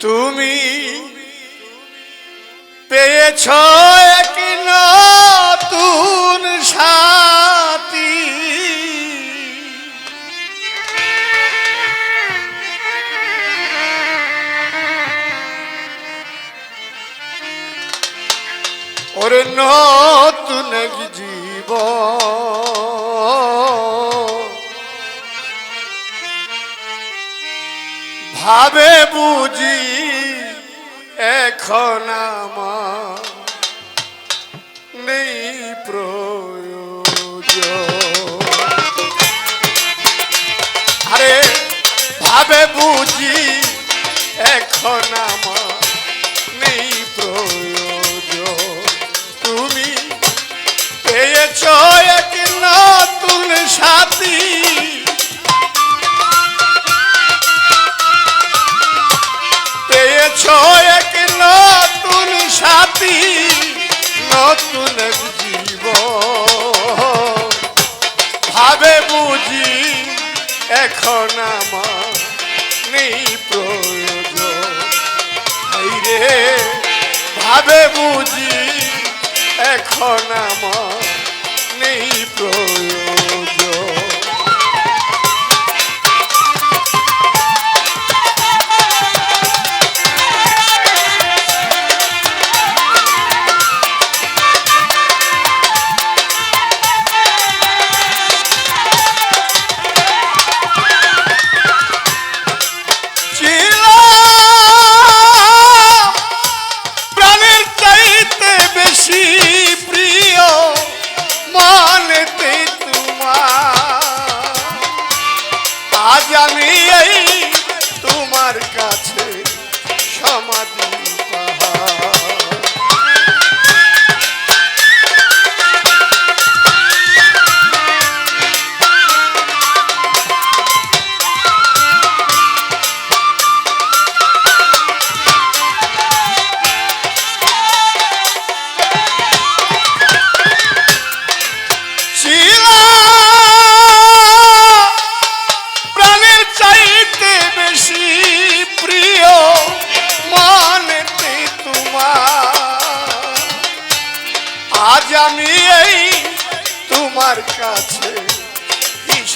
তুমি পেয়েছ এক নতুন সাথী। ওরে নতুন এক ভাবে বুঝি এখন আমার পেয়েছ এক নতুন সাথী, নতুন জীব ভাবে বুঝি এখন আমার নেই প্রয়োজন। ভাবে বুঝি এখন আমার নেই প্রয়োজন। take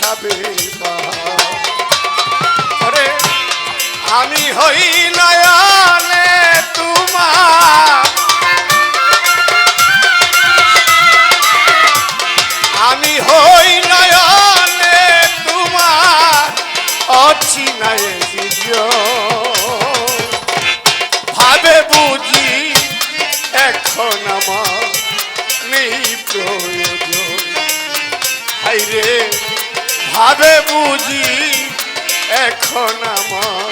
হিসাবে পারে আমি হই নয়নে তোমার। আমি হই নয়নে তোমার। অচিনায় ভাবে বুঝি এখন আমার নেই প্রয়োজন। হাইরে ভাবে বুঝি এখন আমার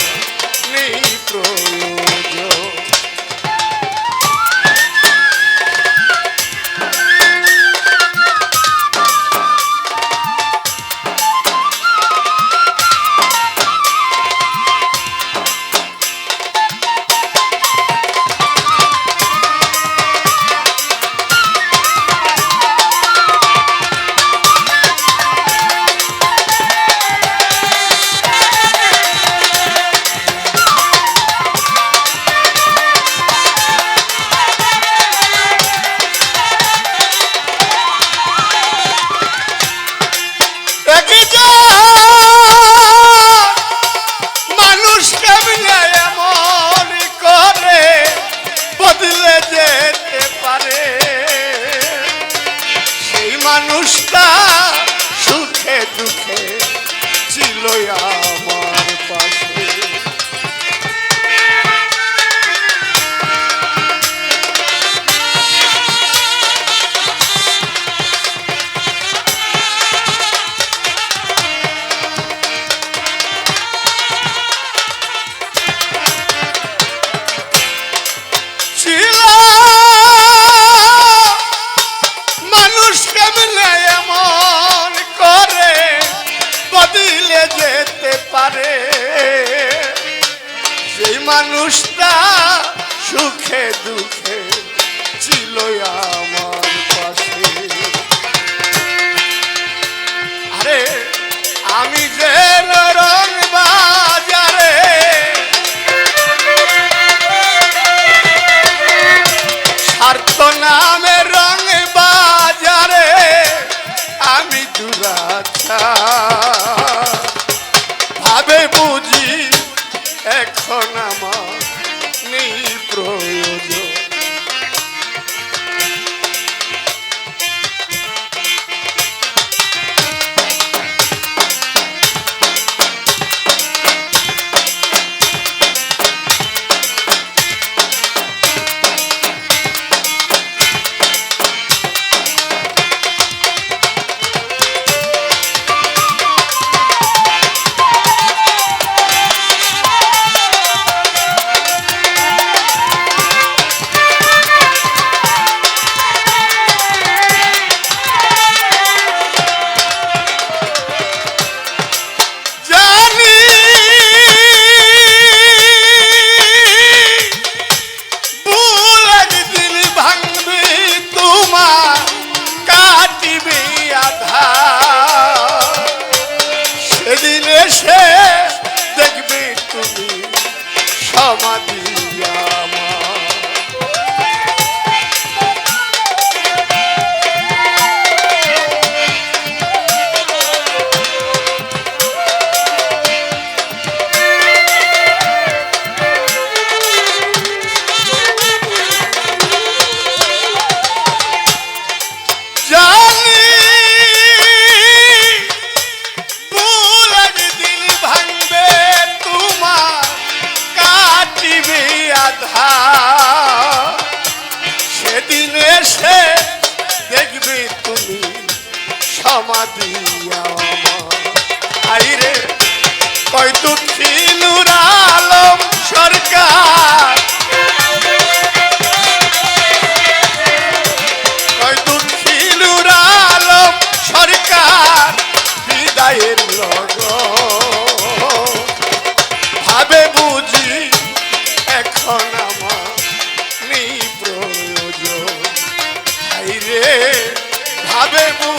Every night. মানুষটা সুখে দুঃখে ছিল আমার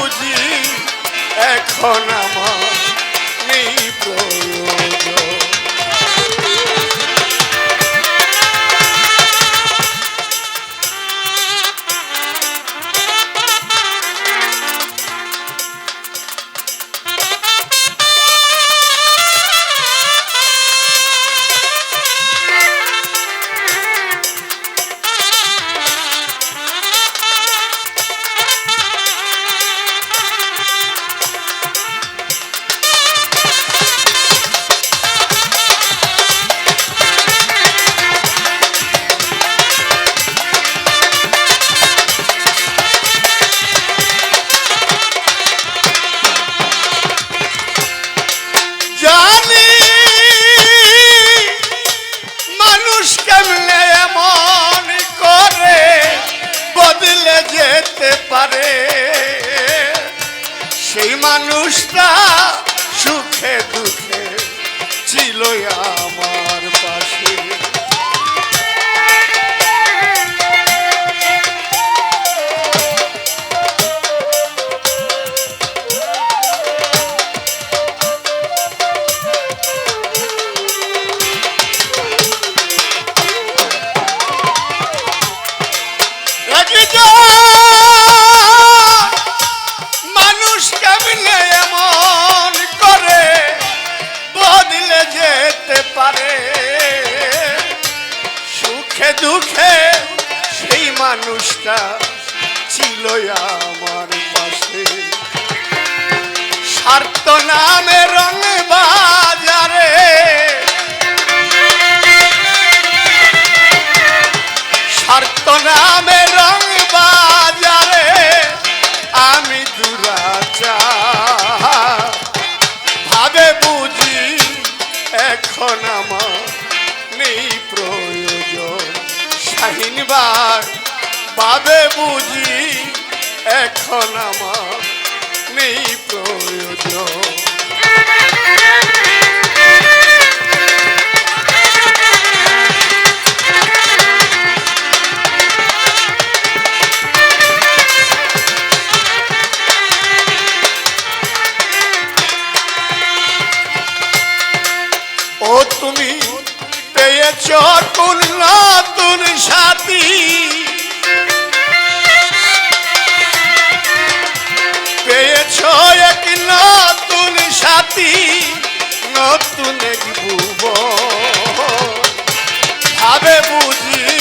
বুঝি এখন আমার মানুষটা ছিল আমার পাশে। স্বার্থ নামে রং বাজারে। স্বার্থ নামে রঙ বুঝি এখন আমার নেই প্রয়োজন। ও তুমি পেয়েছ তুলনা তুল সাথী। এক নতুন সাথী নতুন এক ভুব ভাবে বুঝি